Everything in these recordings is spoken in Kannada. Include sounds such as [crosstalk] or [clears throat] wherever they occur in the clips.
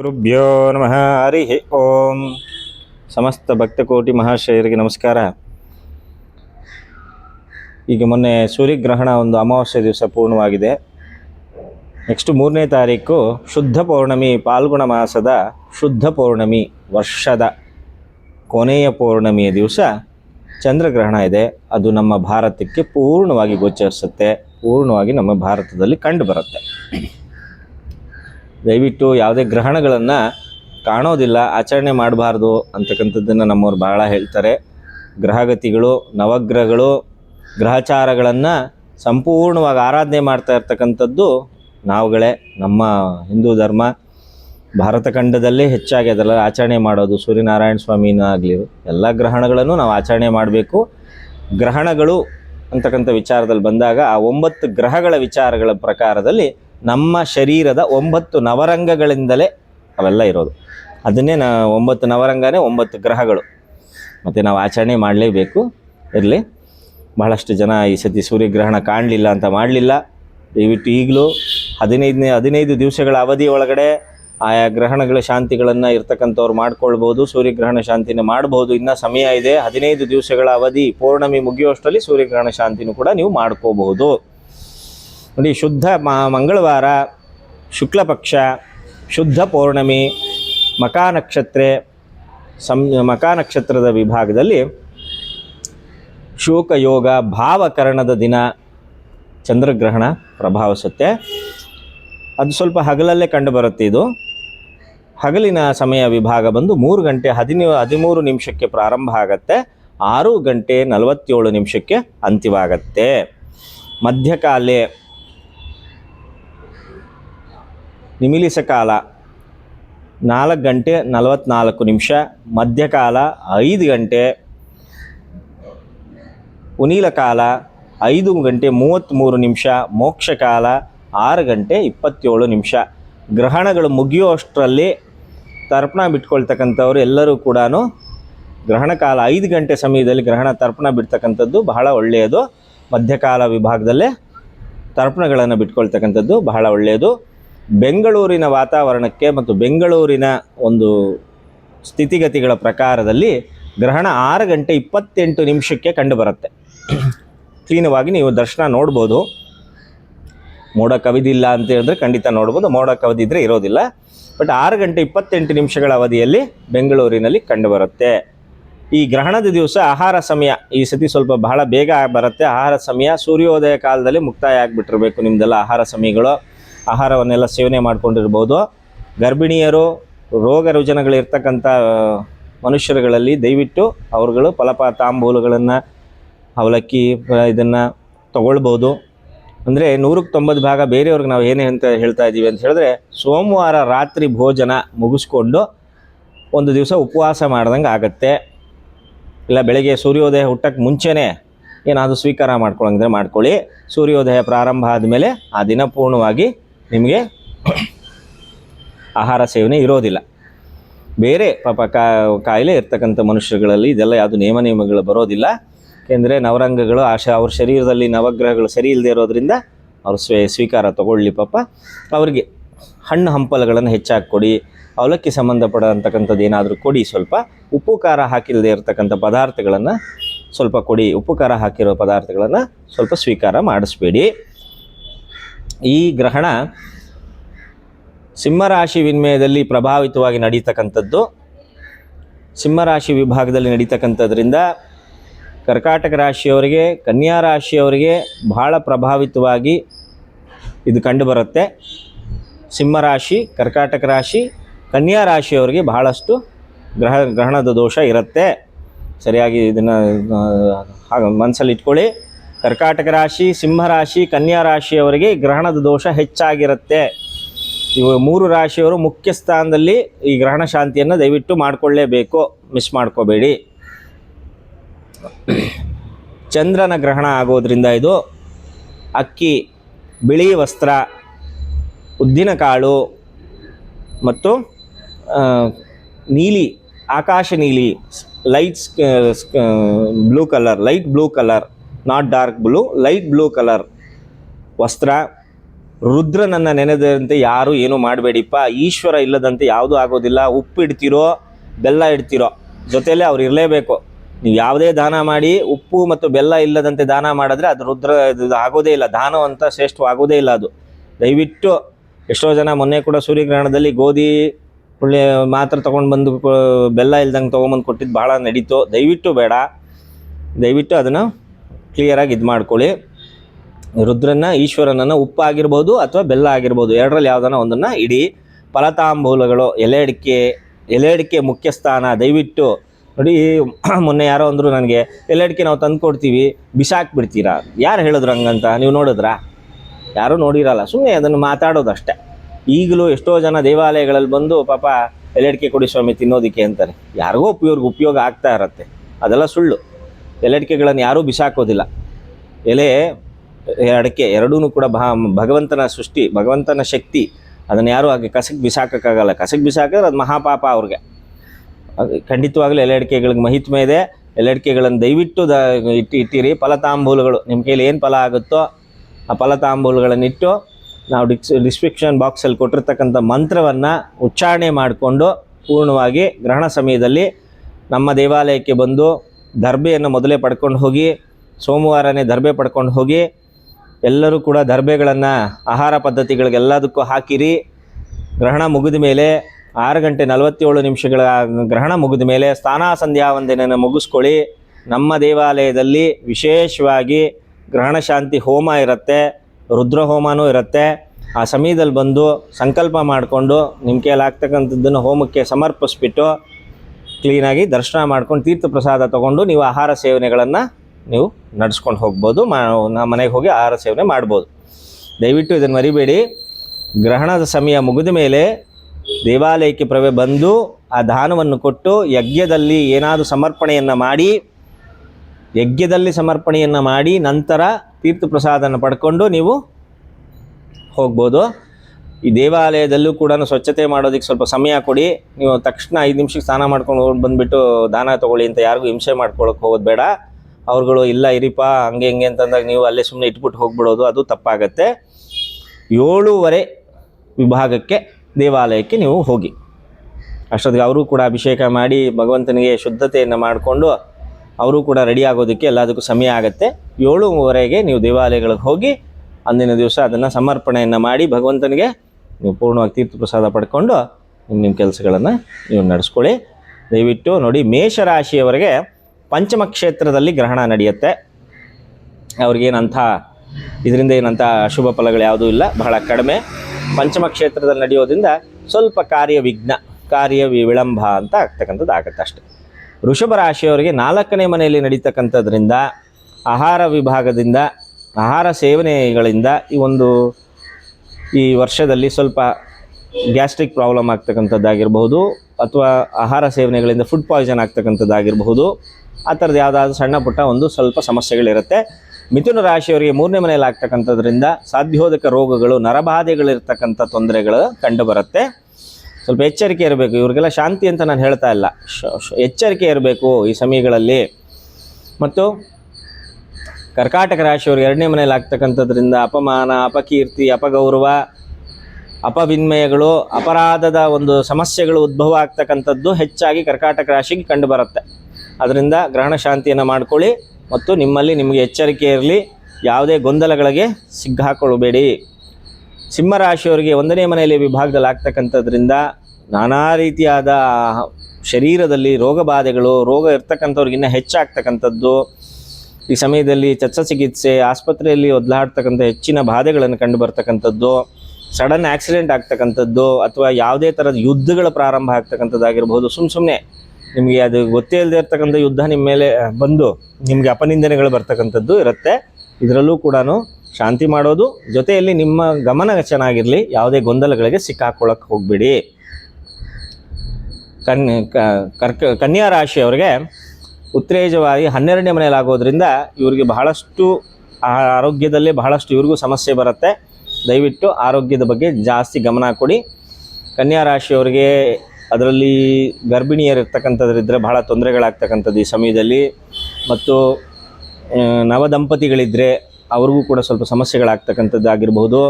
ಗುರುಭ್ಯೋ ನಮಃ ಹರಿ ಓಂ. ಸಮಸ್ತ ಭಕ್ತಕೋಟಿ ಮಹಾಶಯರಿಗೆ ನಮಸ್ಕಾರ. ಈಗ ಮೊನ್ನೆ ಸೂರ್ಯಗ್ರಹಣ ಒಂದು ಅಮಾವಾಸ್ಯೆ ದಿವಸ ಪೂರ್ಣವಾಗಿದೆ. ನೆಕ್ಸ್ಟ್ ಮೂರನೇ ತಾರೀಕು ಶುದ್ಧ ಪೌರ್ಣಮಿ, ಪಾಲ್ಗುಣ ಮಾಸದ ಶುದ್ಧ ಪೌರ್ಣಮಿ ವರ್ಷದ ಕೊನೆಯ ಪೌರ್ಣಮಿಯ ದಿವಸ ಚಂದ್ರಗ್ರಹಣ ಇದೆ. ಅದು ನಮ್ಮ ಭಾರತಕ್ಕೆ ಪೂರ್ಣವಾಗಿ ಗೋಚರಿಸುತ್ತೆ. ಪೂರ್ಣವಾಗಿ ನಮ್ಮ ಭಾರತದಲ್ಲಿ ಕಂಡು ಬರುತ್ತೆ. ದಯವಿಟ್ಟು ಯಾವುದೇ ಗ್ರಹಣಗಳನ್ನು ಕಾಣೋದಿಲ್ಲ, ಆಚರಣೆ ಮಾಡಬಾರ್ದು ಅಂತಕ್ಕಂಥದ್ದನ್ನು ನಮ್ಮವ್ರು ಬಹಳ ಹೇಳ್ತಾರೆ. ಗ್ರಹಗತಿಗಳು, ನವಗ್ರಹಗಳು, ಗ್ರಹಚಾರಗಳನ್ನು ಸಂಪೂರ್ಣವಾಗಿ ಆರಾಧನೆ ಮಾಡ್ತಾ ಇರ್ತಕ್ಕಂಥದ್ದು ನಾವುಗಳೇ, ನಮ್ಮ ಹಿಂದೂ ಧರ್ಮ. ಭಾರತ ಖಂಡದಲ್ಲೇ ಹೆಚ್ಚಾಗಿ ಅದೆಲ್ಲ ಆಚರಣೆ ಮಾಡೋದು, ಸೂರ್ಯನಾರಾಯಣ ಸ್ವಾಮಿನ ಆಗಲಿ, ಎಲ್ಲ ಗ್ರಹಣಗಳನ್ನು ನಾವು ಆಚರಣೆ ಮಾಡಬೇಕು. ಗ್ರಹಣಗಳು ಅಂತಕ್ಕಂಥ ವಿಚಾರದಲ್ಲಿ ಬಂದಾಗ ಆ ಒಂಬತ್ತು ಗ್ರಹಗಳ ವಿಚಾರಗಳ ಪ್ರಕಾರದಲ್ಲಿ ನಮ್ಮ ಶರೀರದ ಒಂಬತ್ತು ನವರಂಗಗಳಿಂದಲೇ ಅವೆಲ್ಲ ಇರೋದು. ಅದನ್ನೇ ನಾ ಒಂಬತ್ತು ನವರಂಗನೇ ಒಂಬತ್ತು ಗ್ರಹಗಳು. ಮತ್ತು ನಾವು ಆಚರಣೆ ಮಾಡಲೇಬೇಕು. ಇರಲಿ. ಬಹಳಷ್ಟು ಜನ ಈ ಸತಿ ಸೂರ್ಯಗ್ರಹಣ ಕಾಣಲಿಲ್ಲ ಅಂತ ಮಾಡಲಿಲ್ಲ. ದಯವಿಟ್ಟು ಈಗಲೂ ಹದಿನೈದನೇ, ಹದಿನೈದು ದಿವಸಗಳ ಅವಧಿ ಒಳಗಡೆ ಆಯಾ ಗ್ರಹಣಗಳ ಶಾಂತಿಗಳನ್ನು ಇರ್ತಕ್ಕಂಥವ್ರು ಮಾಡ್ಕೊಳ್ಬೋದು, ಸೂರ್ಯಗ್ರಹಣ ಶಾಂತಿನ ಮಾಡ್ಬೋದು. ಇನ್ನೂ ಸಮಯ ಇದೆ. ಹದಿನೈದು ದಿವಸಗಳ ಅವಧಿ ಪೌರ್ಣಮಿ ಮುಗಿಯುವಷ್ಟರಲ್ಲಿ ಸೂರ್ಯಗ್ರಹಣ ಶಾಂತಿನೂ ಕೂಡ ನೀವು ಮಾಡ್ಕೋಬಹುದು. ನೋಡಿ, ಶುದ್ಧ ಮಾ, ಮಂಗಳವಾರ, ಶುಕ್ಲಪಕ್ಷ, ಶುದ್ಧ ಪೌರ್ಣಮಿ, ಮಕಾ ನಕ್ಷತ್ರೆ, ಸಂ, ಮಕಾ ನಕ್ಷತ್ರದ ವಿಭಾಗದಲ್ಲಿ ಶೋಕ ಯೋಗ ಭಾವಕರಣದ ದಿನ, ಚಂದ್ರಗ್ರಹಣ ಪ್ರಭಾವಿಸುತ್ತೆ ಅದು ಸ್ವಲ್ಪ ಹಗಲಲ್ಲೇ ಕಂಡುಬರುತ್ತೆ ಇದು. ಹಗಲಿನ ಸಮಯ ವಿಭಾಗ ಬಂದು ಮೂರು ಗಂಟೆ ಹದಿನೂ, ಹದಿಮೂರು ನಿಮಿಷಕ್ಕೆ ಪ್ರಾರಂಭ ಆಗತ್ತೆ. ಆರು ಗಂಟೆ ನಲವತ್ತೇಳು ನಿಮಿಷಕ್ಕೆ ಅಂತ್ಯವಾಗತ್ತೆ. ಮಧ್ಯಕಾಲೆ ನಿಮಿಲಿಸ ಕಾಲ, ನಾಲ್ಕು ಗಂಟೆ ನಲವತ್ತ್ನಾಲ್ಕು ನಿಮಿಷ, ಮಧ್ಯಕಾಲ ಐದು ಗಂಟೆ, ಉನೀಲ ಕಾಲ ಐದು ಗಂಟೆ ಮೂವತ್ತ್ಮೂರು ನಿಮಿಷ, ಮೋಕ್ಷ ಕಾಲ ಆರು ಗಂಟೆ ಇಪ್ಪತ್ತೇಳು ನಿಮಿಷ. ಗ್ರಹಣಗಳು ಮುಗಿಯುವಷ್ಟರಲ್ಲಿ ತರ್ಪಣ ಬಿಟ್ಕೊಳ್ತಕ್ಕಂಥವ್ರು ಎಲ್ಲರೂ ಕೂಡ ಗ್ರಹಣ ಕಾಲ ಐದು ಗಂಟೆ ಸಮಯದಲ್ಲಿ ಗ್ರಹಣ ತರ್ಪಣ ಬಿಡ್ತಕ್ಕಂಥದ್ದು ಬಹಳ ಒಳ್ಳೆಯದು. ಮಧ್ಯಕಾಲ ವಿಭಾಗದಲ್ಲೇ ತರ್ಪಣಗಳನ್ನು ಬಿಟ್ಕೊಳ್ತಕ್ಕಂಥದ್ದು ಬಹಳ ಒಳ್ಳೆಯದು. ಬೆಂಗಳೂರಿನ ವಾತಾವರಣಕ್ಕೆ ಮತ್ತು ಬೆಂಗಳೂರಿನ ಒಂದು ಸ್ಥಿತಿಗತಿಗಳ ಪ್ರಕಾರದಲ್ಲಿ ಗ್ರಹಣ ಆರು ಗಂಟೆ ಇಪ್ಪತ್ತೆಂಟು ನಿಮಿಷಕ್ಕೆ ಕಂಡುಬರುತ್ತೆ. ಕ್ಲೀನವಾಗಿ ನೀವು ದರ್ಶನ ನೋಡ್ಬೋದು. ಮೋಡ ಕವಿದಿಲ್ಲ ಅಂತ ಹೇಳಿದ್ರೆ ಖಂಡಿತ ನೋಡ್ಬೋದು. ಮೋಡ ಕವಿದಿದ್ರೆ ಇರೋದಿಲ್ಲ. ಬಟ್ ಆರು ಗಂಟೆ ಇಪ್ಪತ್ತೆಂಟು ನಿಮಿಷಗಳ ಅವಧಿಯಲ್ಲಿ ಬೆಂಗಳೂರಿನಲ್ಲಿ ಕಂಡುಬರುತ್ತೆ. ಈ ಗ್ರಹಣದ ದಿವಸ ಆಹಾರ ಸಮಯ, ಈ ಸತಿ ಸ್ವಲ್ಪ ಬಹಳ ಬೇಗ ಬರುತ್ತೆ. ಆಹಾರ ಸಮಯ ಸೂರ್ಯೋದಯ ಕಾಲದಲ್ಲಿ ಮುಕ್ತಾಯ ಆಗಿಬಿಟ್ಟಿರಬೇಕು ನಿಮ್ಮದೆಲ್ಲ ಆಹಾರ ಸಮಯಗಳು. ಆಹಾರವನ್ನೆಲ್ಲ ಸೇವನೆ ಮಾಡಿಕೊಂಡಿರ್ಬೋದು. ಗರ್ಭಿಣಿಯರು ರೋಗ ರುಜಿನಗಳಿರ್ತಕ್ಕಂಥ ಮನುಷ್ಯರುಗಳಲ್ಲಿ ದಯವಿಟ್ಟು ಅವರುಗಳು ಫಲಪ ತಾಂಬೂಲುಗಳನ್ನು ಅವಲಕ್ಕಿ ಇದನ್ನು ತಗೊಳ್ಬೋದು. ಅಂದರೆ ನೂರಕ್ಕೆ ತೊಂಬತ್ತು ಭಾಗ ಬೇರೆಯವ್ರಿಗೆ ನಾವು ಏನೇ ಅಂತ ಹೇಳ್ತಾ ಇದ್ದೀವಿ ಅಂತ ಹೇಳಿದ್ರೆ ಸೋಮವಾರ ರಾತ್ರಿ ಭೋಜನ ಮುಗಿಸ್ಕೊಂಡು ಒಂದು ದಿವಸ ಉಪವಾಸ ಮಾಡ್ದಂಗೆ ಆಗತ್ತೆ. ಇಲ್ಲ ಬೆಳಗ್ಗೆ ಸೂರ್ಯೋದಯ ಹುಟ್ಟಕ್ಕೆ ಮುಂಚೆನೇ ಏನಾದರೂ ಸ್ವೀಕಾರ ಮಾಡ್ಕೊಳಂಗಿದ್ರೆ ಮಾಡ್ಕೊಳ್ಳಿ. ಸೂರ್ಯೋದಯ ಪ್ರಾರಂಭ ಆದಮೇಲೆ ಆ ದಿನ ಪೂರ್ಣವಾಗಿ ನಿಮಗೆ ಆಹಾರ ಸೇವನೆ ಇರೋದಿಲ್ಲ. ಬೇರೆ ಪಾಪ ಕಾಯಿಲೆ ಇರ್ತಕ್ಕಂಥ ಮನುಷ್ಯರುಗಳಲ್ಲಿ ಇದೆಲ್ಲ ಯಾವುದು ನಿಯಮ ನಿಯಮಗಳು ಬರೋದಿಲ್ಲ. ಏಕೆಂದರೆ ನವರಂಗಗಳು ಆ ಶ, ಅವ್ರ ಶರೀರದಲ್ಲಿ ನವಗ್ರಹಗಳು ಸರಿ ಇಲ್ಲದೆ ಇರೋದ್ರಿಂದ ಅವರು ಸ್ವೇ, ಸ್ವೀಕಾರ ತಗೊಳ್ಳಿ ಪಾಪ. ಅವರಿಗೆ ಹಣ್ಣು ಹಂಪಲುಗಳನ್ನು ಹೆಚ್ಚಾಗಿ ಕೊಡಿ ಅವಲಕ್ಕಿ ಸಂಬಂಧಪಡತಕ್ಕಂಥದ್ದು ಏನಾದರೂ ಕೊಡಿ ಸ್ವಲ್ಪ. ಉಪ್ಪು, ಖಾರ ಹಾಕಿಲ್ಲದೆ ಇರತಕ್ಕಂಥ ಪದಾರ್ಥಗಳನ್ನು ಸ್ವಲ್ಪ ಕೊಡಿ. ಉಪ್ಪು, ಖಾರ ಹಾಕಿರೋ ಪದಾರ್ಥಗಳನ್ನು ಸ್ವಲ್ಪ ಸ್ವೀಕಾರ ಮಾಡಿಸ್ಬೇಡಿ. ಈ ಗ್ರಹಣ ಸಿಂಹರಾಶಿ ವಿನಿಮಯದಲ್ಲಿ ಪ್ರಭಾವಿತವಾಗಿ ನಡೀತಕ್ಕಂಥದ್ದು. ಸಿಂಹರಾಶಿ ವಿಭಾಗದಲ್ಲಿ ನಡೀತಕ್ಕಂಥದ್ರಿಂದ ಕರ್ಕಾಟಕ ರಾಶಿಯವರಿಗೆ, ಕನ್ಯಾ ರಾಶಿಯವರಿಗೆ ಬಹಳ ಪ್ರಭಾವಿತವಾಗಿ ಇದು ಕಂಡುಬರುತ್ತೆ. ಸಿಂಹರಾಶಿ, ಕರ್ಕಾಟಕ ರಾಶಿ, ಕನ್ಯಾ ರಾಶಿಯವರಿಗೆ ಬಹಳಷ್ಟು ಗ್ರಹ, ಗ್ರಹಣದ ದೋಷ ಇರುತ್ತೆ. ಸರಿಯಾಗಿ ಇದನ್ನು ಮನಸ್ಸಲ್ಲಿ ಇಟ್ಕೊಳ್ಳಿ. ಕರ್ಕಾಟಕ ರಾಶಿ ಸಿಂಹರಾಶಿ ಕನ್ಯಾ ರಾಶಿಯವರಿಗೆ ಗ್ರಹಣದ ದೋಷ ಹೆಚ್ಚಾಗಿರುತ್ತೆ. ಇವು ಮೂರು ರಾಶಿಯವರು ಮುಖ್ಯ ಸ್ಥಾನದಲ್ಲಿ ಈ ಗ್ರಹಣ ಶಾಂತಿಯನ್ನು ದಯವಿಟ್ಟು ಮಾಡಿಕೊಳ್ಳೇಬೇಕು. ಮಿಸ್ ಮಾಡ್ಕೋಬೇಡಿ. ಚಂದ್ರನ ಗ್ರಹಣ ಆಗೋದ್ರಿಂದ ಇದು ಅಕ್ಕಿ, ಬಿಳಿ ವಸ್ತ್ರ ಉದ್ದಿನಕಾಳು ಮತ್ತು ನೀಲಿ, ಆಕಾಶ ನೀಲಿ, lights blue colour, light blue colour not dark blue, light blue colour ವಸ್ತ್ರ. ರುದ್ರನನ್ನು ನೆನೆದಂತೆ ಯಾರು ಏನು ಮಾಡಬೇಡಿಪ್ಪ. ಈಶ್ವರ ಇಲ್ಲದಂತೆ ಯಾವುದೂ ಆಗೋದಿಲ್ಲ. ಉಪ್ಪು ಇಡ್ತಿರೋ, ಬೆಲ್ಲ ಇಡ್ತಿರೋ ಜೊತೆಯಲ್ಲೇ ಅವ್ರು ಇರಲೇಬೇಕು. ನೀವು ಯಾವುದೇ ದಾನ ಮಾಡಿ, ಉಪ್ಪು ಮತ್ತು ಬೆಲ್ಲ ಇಲ್ಲದಂತೆ ದಾನ ಮಾಡಿದ್ರೆ ಅದು ರುದ್ರ ಆಗೋದೇ ಇಲ್ಲ. ದಾನ ಅಂತ ಶ್ರೇಷ್ಠವಾಗೋದೇ ಇಲ್ಲ ಅದು. ದಯವಿಟ್ಟು ಎಷ್ಟೋ ಜನ ಮೊನ್ನೆ ಕೂಡ ಸೂರ್ಯಗ್ರಹಣದಲ್ಲಿ ಗೋಧಿ ಒಳ್ಳೆ ಮಾತ್ರ ತೊಗೊಂಡು ಬಂದು ಬೆಲ್ಲ ಇಲ್ದಂಗೆ ತೊಗೊಂಬಂದು ಕೊಟ್ಟಿದ್ದು ಭಾಳ ನಡೀತು. ದಯವಿಟ್ಟು ಬೇಡ. ದಯವಿಟ್ಟು ಅದನ್ನು ಕ್ಲಿಯರಾಗಿ ಇದು ಮಾಡ್ಕೊಳ್ಳಿ. ರುದ್ರನ ಈಶ್ವರನನ್ನು ಉಪ್ಪು ಆಗಿರ್ಬೋದು ಅಥವಾ ಬೆಲ್ಲ ಆಗಿರ್ಬೋದು, ಎರಡರಲ್ಲಿ ಯಾವುದನ್ನ ಒಂದನ್ನು ಇಡಿ ಫಲತಾಂಬೂಲಗಳು ಎಲೆ ಅಡಿಕೆ ಎಲೆ ಅಡಿಕೆ ಮುಖ್ಯ ಸ್ಥಾನ ದಯವಿಟ್ಟು ನೋಡಿ, [clears throat] ಮೊನ್ನೆ ಯಾರೋ ಅಂದರು ನನಗೆ ಎಲೆ ಅಡಿಕೆ ನಾವು ತಂದು ಕೊಡ್ತೀವಿ ಬಿಸಾಕ್ಬಿಡ್ತೀರಾ ಯಾರು ಹೇಳಿದ್ರು ಹಂಗಂತ? ನೀವು ನೋಡಿದ್ರಾ? ಯಾರೂ ನೋಡಿರಲ್ಲ ಸುಮ್ಮನೆ ಅದನ್ನು ಮಾತಾಡೋದು ಅಷ್ಟೇ ಈಗಲೂ ಎಷ್ಟೋ ಜನ ದೇವಾಲಯಗಳಲ್ಲಿ ಬಂದು, ಪಾಪ ಎಲೆ ಅಡಿಕೆ ಕೊಡಿ ಸ್ವಾಮಿ, ತಿನ್ನೋದಕ್ಕೆ ಅಂತಾರೆ. ಯಾರಿಗೋ ಉಪಯೋಗ ಉಪಯೋಗ ಆಗ್ತಾ ಇರತ್ತೆ. ಅದೆಲ್ಲ ಸುಳ್ಳು. ಎಲೆ ಅಡಿಕೆಗಳನ್ನು ಯಾರೂ ಬಿಸಾಕೋದಿಲ್ಲ. ಎಲೆ ಅಡಿಕೆ ಎರಡೂ ಕೂಡ ಭಾ, ಭಗವಂತನ ಸೃಷ್ಟಿ, ಭಗವಂತನ ಶಕ್ತಿ, ಅದನ್ನು ಯಾರೂ ಹಾಗೆ ಕಸಕ್ಕೆ ಬಿಸಾಕೋಕ್ಕಾಗಲ್ಲ. ಕಸಕ್ಕೆ ಬಿಸಾಕಿದ್ರೆ ಅದು ಮಹಾಪಾಪ ಅವ್ರಿಗೆ. ಅದು ಖಂಡಿತವಾಗ್ಲೂ ಎಲೆ ಅಡಿಕೆಗಳಿಗೆ ಮಹಿತ್ಮೆ ಇದೆ. ಎಲೆ ಅಡಿಕೆಗಳನ್ನು ದಯವಿಟ್ಟು ದ ಇಟ್ಟು ಇಟ್ಟಿರಿ. ಫಲತಾಂಬೂಲಗಳು, ನಿಮ್ಮ ಕೈಲಿ ಏನು ಫಲ ಆಗುತ್ತೋ ಆ ಫಲತಾಂಬೂಲಗಳನ್ನಿಟ್ಟು ನಾವು ಡಿಕ್ಸ್ ಡಿಸ್ಕ್ರಿಪ್ಷನ್ ಬಾಕ್ಸಲ್ಲಿ ಕೊಟ್ಟಿರ್ತಕ್ಕಂಥ ಮಂತ್ರವನ್ನು ಉಚ್ಚಾರಣೆ ಮಾಡಿಕೊಂಡು ಪೂರ್ಣವಾಗಿ ಗ್ರಹಣ ಸಮಯದಲ್ಲಿ ನಮ್ಮ ದೇವಾಲಯಕ್ಕೆ ಬಂದು ದರ್ಬೆಯನ್ನು ಮೊದಲೇ ಪಡ್ಕೊಂಡು ಹೋಗಿ, ಸೋಮವಾರನೇ ದರ್ಬೆ ಪಡ್ಕೊಂಡು ಹೋಗಿ, ಎಲ್ಲರೂ ಕೂಡ ದರ್ಬೆಗಳನ್ನು ಆಹಾರ ಪದ್ಧತಿಗಳಿಗೆಲ್ಲದಕ್ಕೂ ಹಾಕಿರಿ. ಗ್ರಹಣ ಮುಗಿದ ಮೇಲೆ ಆರು ಗಂಟೆ ನಲವತ್ತೇಳು ನಿಮಿಷಗಳ ಗ್ರಹಣ ಮುಗಿದ ಮೇಲೆ ಸ್ಥಾನ ಸಂಧ್ಯಾ ವಂದನೆಯನ್ನು ಮುಗಿಸ್ಕೊಳ್ಳಿ. ನಮ್ಮ ದೇವಾಲಯದಲ್ಲಿ ವಿಶೇಷವಾಗಿ ಗ್ರಹಣ ಶಾಂತಿ ಹೋಮ ಇರುತ್ತೆ ರುದ್ರ ಹೋಮನೂ ಇರುತ್ತೆ. ಆ ಸಮಯದಲ್ಲಿ ಬಂದು ಸಂಕಲ್ಪ ಮಾಡಿಕೊಂಡು ನಿಮ್ಮ ಆಗ್ತಕ್ಕಂಥದ್ದನ್ನು ಹೋಮಕ್ಕೆ ಸಮರ್ಪಿಸ್ಬಿಟ್ಟು ಕ್ಲೀನಾಗಿ ದರ್ಶನ ಮಾಡ್ಕೊಂಡು ತೀರ್ಥ ಪ್ರಸಾದ ತೊಗೊಂಡು ನೀವು ಆಹಾರ ಸೇವನೆಗಳನ್ನು ನೀವು ನಡೆಸ್ಕೊಂಡು ಹೋಗ್ಬೋದು. ಮಾ ನಮ್ಮ ಮನೆಗೆ ಹೋಗಿ ಆಹಾರ ಸೇವನೆ ಮಾಡ್ಬೋದು. ದಯವಿಟ್ಟು ಇದನ್ನು ಮರಿಬೇಡಿ. ಗ್ರಹಣದ ಸಮಯ ಮುಗಿದ ಮೇಲೆ ದೇವಾಲಯಕ್ಕೆ ಪ್ರವೇ ಬಂದು ಆ ದಾನವನ್ನು ಕೊಟ್ಟು ಯಜ್ಞದಲ್ಲಿ ಏನಾದರೂ ಸಮರ್ಪಣೆಯನ್ನು ಮಾಡಿ, ಯಜ್ಞದಲ್ಲಿ ಸಮರ್ಪಣೆಯನ್ನು ಮಾಡಿ ನಂತರ ತೀರ್ಥ ಪ್ರಸಾದನ ಪಡ್ಕೊಂಡು ನೀವು ಹೋಗ್ಬೋದು. ಈ ದೇವಾಲಯದಲ್ಲೂ ಕೂಡ ಸ್ವಚ್ಛತೆ ಮಾಡೋದಕ್ಕೆ ಸ್ವಲ್ಪ ಸಮಯ ಕೊಡಿ. ನೀವು ತಕ್ಷಣ ಐದು ನಿಮಿಷಕ್ಕೆ ಸ್ನಾನ ಮಾಡ್ಕೊಂಡು ಹೋಗಿ, ಬಂದುಬಿಟ್ಟು ದಾನ ತೊಗೊಳ್ಳಿ ಅಂತ ಯಾರಿಗೂ ಹಿಂಸೆ ಮಾಡ್ಕೊಳಕ್ಕೆ ಹೋಗೋದು ಬೇಡ. ಅವ್ರುಗಳು, ಇಲ್ಲ ಇರಿಪ ಹಂಗೆ ಹಿಂಗೆ ಅಂತಂದಾಗ ನೀವು ಅಲ್ಲೇ ಸುಮ್ಮನೆ ಇಟ್ಬಿಟ್ಟು ಹೋಗ್ಬಿಡೋದು, ಅದು ತಪ್ಪಾಗತ್ತೆ. ಏಳೂವರೆ ವಿಭಾಗಕ್ಕೆ ದೇವಾಲಯಕ್ಕೆ ನೀವು ಹೋಗಿ. ಅಷ್ಟೊತ್ತಿಗೆ ಅವರು ಕೂಡ ಅಭಿಷೇಕ ಮಾಡಿ ಭಗವಂತನಿಗೆ ಶುದ್ಧತೆಯನ್ನು ಮಾಡಿಕೊಂಡು ಅವರು ಕೂಡ ರೆಡಿ ಆಗೋದಕ್ಕೆ ಎಲ್ಲದಕ್ಕೂ ಸಮಯ ಆಗುತ್ತೆ. ಏಳುವರೆಗೆ ನೀವು ದೇವಾಲಯಗಳಿಗೆ ಹೋಗಿ, ಅಂದಿನ ದಿವಸ ಅದನ್ನು ಸಮರ್ಪಣೆಯನ್ನು ಮಾಡಿ ಭಗವಂತನಿಗೆ ನೀವು ಪೂರ್ಣವಾಗಿ ತೀರ್ಥ ಪ್ರಸಾದ ಪಡ್ಕೊಂಡು ನಿಮ್ಮ ನಿಮ್ಮ ಕೆಲಸಗಳನ್ನು ನೀವು ನಡೆಸ್ಕೊಳ್ಳಿ. ದಯವಿಟ್ಟು ನೋಡಿ ಮೇಷರಾಶಿಯವರಿಗೆ ಪಂಚಮ ಕ್ಷೇತ್ರದಲ್ಲಿ ಗ್ರಹಣ ನಡೆಯುತ್ತೆ. ಅವ್ರಿಗೇನಂಥ, ಇದರಿಂದ ಏನಂಥ ಅಶುಭ ಫಲಗಳು ಯಾವುದೂ ಇಲ್ಲ, ಬಹಳ ಕಡಿಮೆ. ಪಂಚಮ ಕ್ಷೇತ್ರದಲ್ಲಿ ನಡೆಯೋದ್ರಿಂದ ಸ್ವಲ್ಪ ಕಾರ್ಯ ವಿಘ್ನ ಕಾರ್ಯ ವಿಳಂಬ ಅಂತ ಆಗ್ತಕ್ಕಂಥದ್ದು ಆಗುತ್ತೆ ಅಷ್ಟೆ. ವೃಷಭ ರಾಶಿಯವರಿಗೆ ನಾಲ್ಕನೇ ಮನೆಯಲ್ಲಿ ನಡೀತಕ್ಕಂಥದ್ರಿಂದ, ಆಹಾರ ವಿಭಾಗದಿಂದ, ಆಹಾರ ಸೇವನೆಗಳಿಂದ ಈ ಒಂದು ಈ ವರ್ಷದಲ್ಲಿ ಸ್ವಲ್ಪ ಗ್ಯಾಸ್ಟ್ರಿಕ್ ಪ್ರಾಬ್ಲಮ್ ಆಗ್ತಕ್ಕಂಥದ್ದಾಗಿರ್ಬೋದು ಅಥವಾ ಆಹಾರ ಸೇವನೆಗಳಿಂದ ಫುಡ್ ಪಾಯ್ಸನ್ ಆಗ್ತಕ್ಕಂಥದ್ದಾಗಿರಬಹುದು. ಆ ಥರದ್ದು ಯಾವುದಾದ್ರೂ ಸಣ್ಣ ಪುಟ್ಟ ಒಂದು ಸ್ವಲ್ಪ ಸಮಸ್ಯೆಗಳಿರುತ್ತೆ. ಮಿಥುನ ರಾಶಿಯವರಿಗೆ ಮೂರನೇ ಮನೆಯಲ್ಲಿ ಆಗ್ತಕ್ಕಂಥದ್ರಿಂದ ಸಾಧ್ಯೋದಕ ರೋಗಗಳು, ನರಬಾಧೆಗಳಿರ್ತಕ್ಕಂಥ ತೊಂದರೆಗಳು ಕಂಡುಬರುತ್ತೆ. ಸ್ವಲ್ಪ ಎಚ್ಚರಿಕೆ ಇರಬೇಕು. ಇವ್ರಿಗೆಲ್ಲ ಶಾಂತಿ ಅಂತ ನಾನು ಹೇಳ್ತಾ ಇಲ್ಲ. ಎಚ್ಚರಿಕೆ ಇರಬೇಕು ಈ ಸಮಯಗಳಲ್ಲಿ. ಮತ್ತು ಕರ್ಕಾಟಕ ರಾಶಿಯವರು ಎರಡನೇ ಮನೆಯಲ್ಲಿ ಆಗ್ತಕ್ಕಂಥದ್ರಿಂದ ಅಪಮಾನ, ಅಪಕೀರ್ತಿ, ಅಪಗೌರವ, ಅಪವಿನ್ಮಯಗಳು, ಅಪರಾಧದ ಒಂದು ಸಮಸ್ಯೆಗಳು ಉದ್ಭವ ಆಗ್ತಕ್ಕಂಥದ್ದು ಹೆಚ್ಚಾಗಿ ಕರ್ಕಾಟಕ ರಾಶಿಗೆ ಕಂಡುಬರುತ್ತೆ ಅದರಿಂದ ಗ್ರಹಣ ಶಾಂತಿಯನ್ನು ಮಾಡ್ಕೊಳ್ಳಿ ಮತ್ತು ನಿಮ್ಮಲ್ಲಿ ನಿಮಗೆ ಎಚ್ಚರಿಕೆ ಇರಲಿ. ಯಾವುದೇ ಗೊಂದಲಗಳಿಗೆ ಸಿಗ್ಗಾಕೊಳ್ಳಬೇಡಿ. ಸಿಂಹರಾಶಿಯವರಿಗೆ ಒಂದನೇ ಮನೆಯಲ್ಲಿ ವಿಭಾಗದಲ್ಲಿ ಆಗ್ತಕ್ಕಂಥದ್ರಿಂದ ನಾನಾ ರೀತಿಯಾದ ಶರೀರದಲ್ಲಿ ರೋಗ ಬಾಧೆಗಳು ರೋಗ ಇರ್ತಕ್ಕಂಥವ್ರಿಗಿನ್ನ ಹೆಚ್ಚಾಗ್ತಕ್ಕಂಥದ್ದು ಈ ಸಮಯದಲ್ಲಿ ಚಿಕಿತ್ಸೆ ಆಸ್ಪತ್ರೆಯಲ್ಲಿ ಒದ್ಲಾಡ್ತಕ್ಕಂಥ ಹೆಚ್ಚಿನ ಬಾಧೆಗಳನ್ನು ಕಂಡು ಬರ್ತಕ್ಕಂಥದ್ದು, ಸಡನ್ ಆಕ್ಸಿಡೆಂಟ್ ಆಗ್ತಕ್ಕಂಥದ್ದು, ಅಥವಾ ಯಾವುದೇ ಥರದ ಯುದ್ಧಗಳ ಪ್ರಾರಂಭ ಆಗ್ತಕ್ಕಂಥದ್ದಾಗಿರ್ಬೋದು. ಸುಮ್ಮ ಸುಮ್ಮನೆ ನಿಮಗೆ ಅದು ಗೊತ್ತೇ ಇಲ್ಲದೆ ಇರ್ತಕ್ಕಂಥ ಯುದ್ಧ ನಿಮ್ಮ ಮೇಲೆ ಬಂದು ನಿಮಗೆ ಅಪನಿಂದನೆಗಳು ಬರ್ತಕ್ಕಂಥದ್ದು ಇರುತ್ತೆ. ಇದರಲ್ಲೂ ಕೂಡ ಶಾಂತಿ ಮಾಡೋದು, ಜೊತೆಯಲ್ಲಿ ನಿಮ್ಮ ಗಮನ ಚೆನ್ನಾಗಿರಲಿ, ಯಾವುದೇ ಗೊಂದಲಗಳಿಗೆ ಸಿಕ್ಕಾಕೊಳ್ಳೋಕೆ ಹೋಗಬೇಡಿ. ಕನ್ ಕರ್ಕ, ಕನ್ಯಾ ರಾಶಿಯವರಿಗೆ ಉತ್ತೇಜವಾಗಿ ಹನ್ನೆರಡನೇ ಮನೆಯಲ್ಲಿ ಆಗೋದ್ರಿಂದ ಇವರಿಗೆ ಬಹಳಷ್ಟು ಆರೋಗ್ಯದಲ್ಲಿ ಬಹಳಷ್ಟು ಇವ್ರಿಗೂ ಸಮಸ್ಯೆ ಬರುತ್ತೆ. ದಯವಿಟ್ಟು ಆರೋಗ್ಯದ ಬಗ್ಗೆ ಜಾಸ್ತಿ ಗಮನ ಕೊಡಿ. ಕನ್ಯಾ ರಾಶಿಯವರಿಗೆ ಅದರಲ್ಲಿ ಗರ್ಭಿಣಿಯರಿರ್ತಕ್ಕಂಥದ್ರಿದ್ದರೆ ಬಹಳ ತೊಂದರೆಗಳಾಗ್ತಕ್ಕಂಥದ್ದು ಈ ಸಮಯದಲ್ಲಿ. ಮತ್ತು ನವದಂಪತಿಗಳಿದ್ದರೆ ಅವ್ರಿಗೂ ಕೂಡ ಸ್ವಲ್ಪ ಸಮಸ್ಯೆಗಳಾಗ್ತಕ್ಕಂಥದ್ದು ಆಗಿರ್ಬೋದು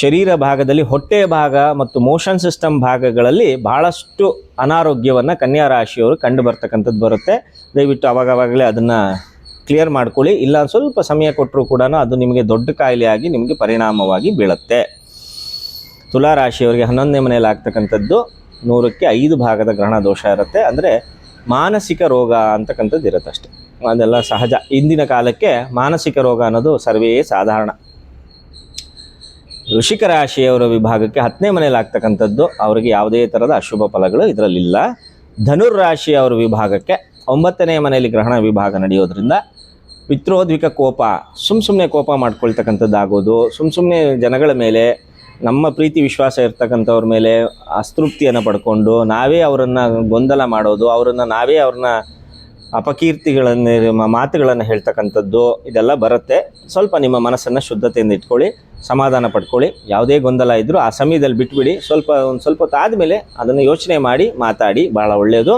ಶರೀರ ಭಾಗದಲ್ಲಿ ಹೊಟ್ಟೆ ಭಾಗ ಮತ್ತು ಮೋಷನ್ ಸಿಸ್ಟಮ್ ಭಾಗಗಳಲ್ಲಿ ಬಹಳಷ್ಟು ಅನಾರೋಗ್ಯವನ್ನು ಕನ್ಯಾ ರಾಶಿಯವರು ಕಂಡು ಬರ್ತಕ್ಕಂಥದ್ದು ಬರುತ್ತೆ. ದಯವಿಟ್ಟು ಅವಾಗವಾಗಲೇ ಅದನ್ನು ಕ್ಲಿಯರ್ ಮಾಡ್ಕೊಳ್ಳಿ. ಇಲ್ಲ ಸ್ವಲ್ಪ ಸಮಯ ಕೊಟ್ಟರು ಕೂಡ ಅದು ನಿಮಗೆ ದೊಡ್ಡ ಕಾಯಿಲೆಯಾಗಿ ನಿಮಗೆ ಪರಿಣಾಮವಾಗಿ ಬೀಳುತ್ತೆ. ತುಲಾ ರಾಶಿಯವರಿಗೆ ಹನ್ನೊಂದನೇ ಮನೆಯಲ್ಲಿ ಆಗ್ತಕ್ಕಂಥದ್ದು ನೂರಕ್ಕೆ ಐದು ಭಾಗದ ಗ್ರಹಣ ದೋಷ ಇರುತ್ತೆ. ಅಂದರೆ ಮಾನಸಿಕ ರೋಗ ಅಂತಕ್ಕಂಥದ್ದು ಇರುತ್ತೆ ಅಷ್ಟೆ ಅದೆಲ್ಲ ಸಹಜ. ಇಂದಿನ ಕಾಲಕ್ಕೆ ಮಾನಸಿಕ ರೋಗ ಅನ್ನೋದು ಸರ್ವೇ ಸಾಧಾರಣ. ವೃಷಿಕ ರಾಶಿಯವರ ವಿಭಾಗಕ್ಕೆ ಹತ್ತನೇ ಮನೆಯಲ್ಲಿ ಆಗ್ತಕ್ಕಂಥದ್ದು, ಅವರಿಗೆ ಯಾವುದೇ ಥರದ ಅಶುಭ ಫಲಗಳು ಇದರಲ್ಲಿಲ್ಲ. ಧನುರ್ ರಾಶಿಯವರ ವಿಭಾಗಕ್ಕೆ ಒಂಬತ್ತನೇ ಮನೆಯಲ್ಲಿ ಗ್ರಹಣ ವಿಭಾಗ ನಡೆಯೋದ್ರಿಂದ ಪಿತ್ರೋದ್ವಿಕ ಕೋಪ ಸುಮ್ಮ ಸುಮ್ಮನೆ ಕೋಪ ಮಾಡ್ಕೊಳ್ತಕ್ಕಂಥದ್ದಾಗೋದು ಸುಮ್ಮ ಸುಮ್ಮನೆ ಜನಗಳ ಮೇಲೆ, ನಮ್ಮ ಪ್ರೀತಿ ವಿಶ್ವಾಸ ಇರ್ತಕ್ಕಂಥವ್ರ ಮೇಲೆ ಅಸ್ತೃಪ್ತಿಯನ್ನು ಪಡ್ಕೊಂಡು ನಾವೇ ಅವರನ್ನು ಗೊಂದಲ ಮಾಡೋದು, ಅವರನ್ನು ನಾವೇ ಅವ್ರನ್ನ ಅಪಕೀರ್ತಿಗಳನ್ನು ಮಾತುಗಳನ್ನು ಹೇಳ್ತಕ್ಕಂಥದ್ದು, ಇದೆಲ್ಲ ಬರುತ್ತೆ. ಸ್ವಲ್ಪ ನಿಮ್ಮ ಮನಸ್ಸನ್ನು ಶುದ್ಧತೆಯಿಂದ ಇಟ್ಕೊಳ್ಳಿ. ಸಮಾಧಾನ ಪಡ್ಕೊಳ್ಳಿ. ಯಾವುದೇ ಗೊಂದಲ ಇದ್ದರೂ ಆ ಸಮಯದಲ್ಲಿ ಬಿಟ್ಬಿಡಿ. ಸ್ವಲ್ಪ, ಒಂದು ಸ್ವಲ್ಪ ಹೊತ್ತು ಆದಮೇಲೆ ಅದನ್ನು ಯೋಚನೆ ಮಾಡಿ, ಮಾತಾಡಿ. ಭಾಳ ಒಳ್ಳೆಯದು.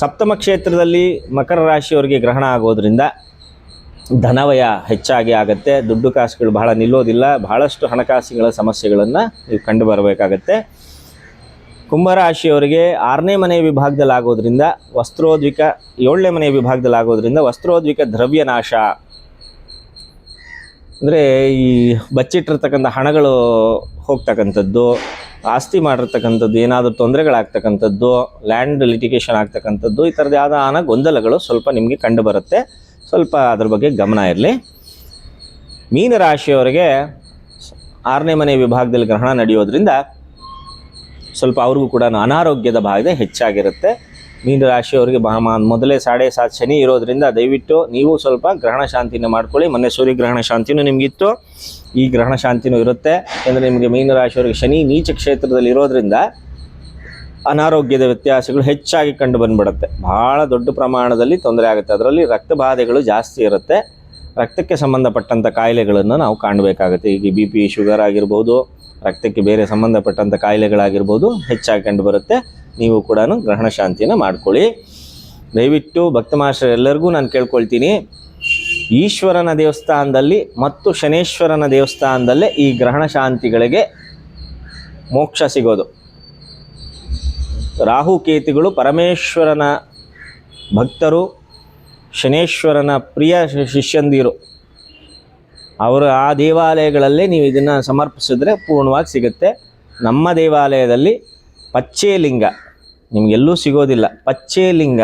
ಸಪ್ತಮ ಕ್ಷೇತ್ರದಲ್ಲಿ ಮಕರ ರಾಶಿಯವರಿಗೆ ಗ್ರಹಣ ಆಗೋದ್ರಿಂದ ಧನವಯ ಹೆಚ್ಚಾಗಿ ಆಗುತ್ತೆ. ದುಡ್ಡು ಕಾಸುಗಳು ಬಹಳ ನಿಲ್ಲೋದಿಲ್ಲ. ಬಹಳಷ್ಟು ಹಣಕಾಸುಗಳ ಸಮಸ್ಯೆಗಳನ್ನು ನೀವು ಕಂಡು ಬರಬೇಕಾಗತ್ತೆ ಕುಂಭರಾಶಿಯವರಿಗೆ ಆರನೇ ಮನೆ ವಿಭಾಗದಲ್ಲಿ ಆಗೋದ್ರಿಂದ ವಸ್ತ್ರೋದ್ವಿಕ, ಏಳನೇ ಮನೆ ವಿಭಾಗದಲ್ಲಿ ಆಗೋದ್ರಿಂದ ವಸ್ತ್ರೋದ್ವಿಕ ದ್ರವ್ಯ ನಾಶ ಅಂದರೆ ಈ ಬಚ್ಚಿಟ್ಟಿರ್ತಕ್ಕಂಥ ಹಣಗಳು ಹೋಗ್ತಕ್ಕಂಥದ್ದು, ಆಸ್ತಿ ಮಾಡಿರ್ತಕ್ಕಂಥದ್ದು, ಏನಾದರೂ ತೊಂದರೆಗಳಾಗ್ತಕ್ಕಂಥದ್ದು ಲ್ಯಾಂಡ್ ಲಿಟಿಗೇಷನ್ ಆಗ್ತಕ್ಕಂಥದ್ದು, ಈ ಥರದ ಆನ ಗೊಂದಲಗಳು ಸ್ವಲ್ಪ ನಿಮಗೆ ಕಂಡು ಬರುತ್ತೆ ಸ್ವಲ್ಪ ಅದ್ರ ಬಗ್ಗೆ ಗಮನ ಇರಲಿ. ಮೀನರಾಶಿಯವರಿಗೆ ಆರನೇ ಮನೆ ವಿಭಾಗದಲ್ಲಿ ಗ್ರಹಣ ನಡೆಯೋದ್ರಿಂದ ಸ್ವಲ್ಪ ಅವ್ರಿಗೂ ಕೂಡ ಅನಾರೋಗ್ಯದ ಭಾಗ ಹೆಚ್ಚಾಗಿರುತ್ತೆ. ಮೀನರಾಶಿಯವರಿಗೆ ಬಹ ಮ- ಮೊದಲೇ ಸಾಡೆ ಸಾತ್ ಶನಿ ಇರೋದ್ರಿಂದ ದಯವಿಟ್ಟು ನೀವು ಸ್ವಲ್ಪ ಗ್ರಹಣ ಶಾಂತಿನ ಮಾಡ್ಕೊಳ್ಳಿ. ಮೊನ್ನೆ ಸೂರ್ಯಗ್ರಹಣ ಶಾಂತಿನೂ ನಿಮಗಿತ್ತು. ಈ ಗ್ರಹಣ ಶಾಂತಿನೂ ಇರುತ್ತೆ. ಯಾಕಂದರೆ ನಿಮಗೆ ಮೀನರಾಶಿಯವರಿಗೆ ಶನಿ ನೀಚ ಕ್ಷೇತ್ರದಲ್ಲಿ ಇರೋದ್ರಿಂದ ಅನಾರೋಗ್ಯದ ವ್ಯತ್ಯಾಸಗಳು ಹೆಚ್ಚಾಗಿ ಕಂಡು ಬಂದ್ಬಿಡುತ್ತೆ. ಭಾಳ ದೊಡ್ಡ ಪ್ರಮಾಣದಲ್ಲಿ ತೊಂದರೆ ಆಗುತ್ತೆ. ಅದರಲ್ಲಿ ರಕ್ತ ಬಾಧೆಗಳು ಜಾಸ್ತಿ ಇರುತ್ತೆ. ರಕ್ತಕ್ಕೆ ಸಂಬಂಧಪಟ್ಟಂಥ ಕಾಯಿಲೆಗಳನ್ನು ನಾವು ಕಾಣಬೇಕಾಗುತ್ತೆ. ಈಗ ಬಿ ಪಿ ಶುಗರ್ ಆಗಿರ್ಬೋದು, ರಕ್ತಕ್ಕೆ ಬೇರೆ ಸಂಬಂಧಪಟ್ಟಂಥ ಕಾಯಿಲೆಗಳಾಗಿರ್ಬೋದು, ಹೆಚ್ಚಾಗಿ ಕಂಡು ಬರುತ್ತೆ. ನೀವು ಕೂಡ ಗ್ರಹಣ ಶಾಂತಿಯನ್ನು ಮಾಡ್ಕೊಳ್ಳಿ. ದಯವಿಟ್ಟು ಭಕ್ತಮಾಶ್ರ ಎಲ್ಲರಿಗೂ ನಾನು ಕೇಳ್ಕೊಳ್ತೀನಿ, ಈಶ್ವರನ ದೇವಸ್ಥಾನದಲ್ಲಿ ಮತ್ತು ಶನೇಶ್ವರನ ದೇವಸ್ಥಾನದಲ್ಲೇ ಈ ಗ್ರಹಣ ಶಾಂತಿಗಳಿಗೆ ಮೋಕ್ಷ ಸಿಗೋದು. ರಾಹುಕೇತುಗಳು ಪರಮೇಶ್ವರನ ಭಕ್ತರು, ಶನೇಶ್ವರನ ಪ್ರಿಯ ಶಿಷ್ಯಂದಿರು. ಅವರು ಆ ದೇವಾಲಯಗಳಲ್ಲೇ ನೀವು ಇದನ್ನು ಸಮರ್ಪಿಸಿದ್ರೆ ಪೂರ್ಣವಾಗಿ ಸಿಗುತ್ತೆ. ನಮ್ಮ ದೇವಾಲಯದಲ್ಲಿ ಪಚ್ಚೇಲಿಂಗ. ನಿಮಗೆಲ್ಲೂ ಸಿಗೋದಿಲ್ಲ. ಪಚ್ಚೇಲಿಂಗ,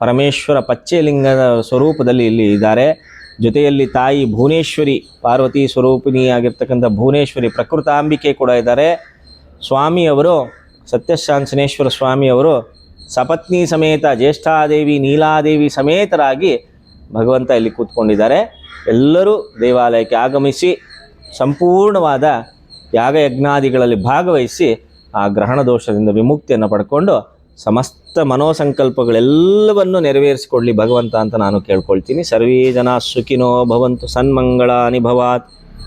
ಪರಮೇಶ್ವರ ಪಚ್ಚೇಲಿಂಗದ ಸ್ವರೂಪದಲ್ಲಿ ಇಲ್ಲಿ ಇದ್ದಾರೆ. ಜೊತೆಯಲ್ಲಿ ತಾಯಿ ಭುವನೇಶ್ವರಿ ಪಾರ್ವತಿ ಸ್ವರೂಪಿಣಿಯಾಗಿರ್ತಕ್ಕಂಥ ಭುವನೇಶ್ವರಿ ಪ್ರಕೃತಾಂಬಿಕೆ ಕೂಡ ಇದ್ದಾರೆ. ಸ್ವಾಮಿಯವರು ಸತ್ಯಶಾಂಚನೇಶ್ವರ ಸ್ವಾಮಿಯವರು ಸಪತ್ನಿ ಸಮೇತ, ಜ್ಯೇಷ್ಠಾದೇವಿ, ನೀಲಾದೇವಿ ಸಮೇತರಾಗಿ ಭಗವಂತ ಇಲ್ಲಿ ಕೂತ್ಕೊಂಡಿದ್ದಾರೆ. ಎಲ್ಲರೂ ದೇವಾಲಯಕ್ಕೆ ಆಗಮಿಸಿ, ಸಂಪೂರ್ಣವಾದ ಯಾಗಯಜ್ಞಾದಿಗಳಲ್ಲಿ ಭಾಗವಹಿಸಿ ಆ ಗ್ರಹಣ ದೋಷದಿಂದ ವಿಮುಕ್ತಿಯನ್ನು ಪಡ್ಕೊಂಡು ಸಮಸ್ತ ಮನೋಸಂಕಲ್ಪಗಳೆಲ್ಲವನ್ನು ನೆರವೇರಿಸಿಕೊಡ್ಲಿ ಭಗವಂತ ಅಂತ ನಾನು ಕೇಳ್ಕೊಳ್ತೀನಿ. ಸರ್ವೇ ಜನ ಸುಖಿನೋ ಭವಂತು ಸನ್ಮಂಗಳ ಭವಾತ್.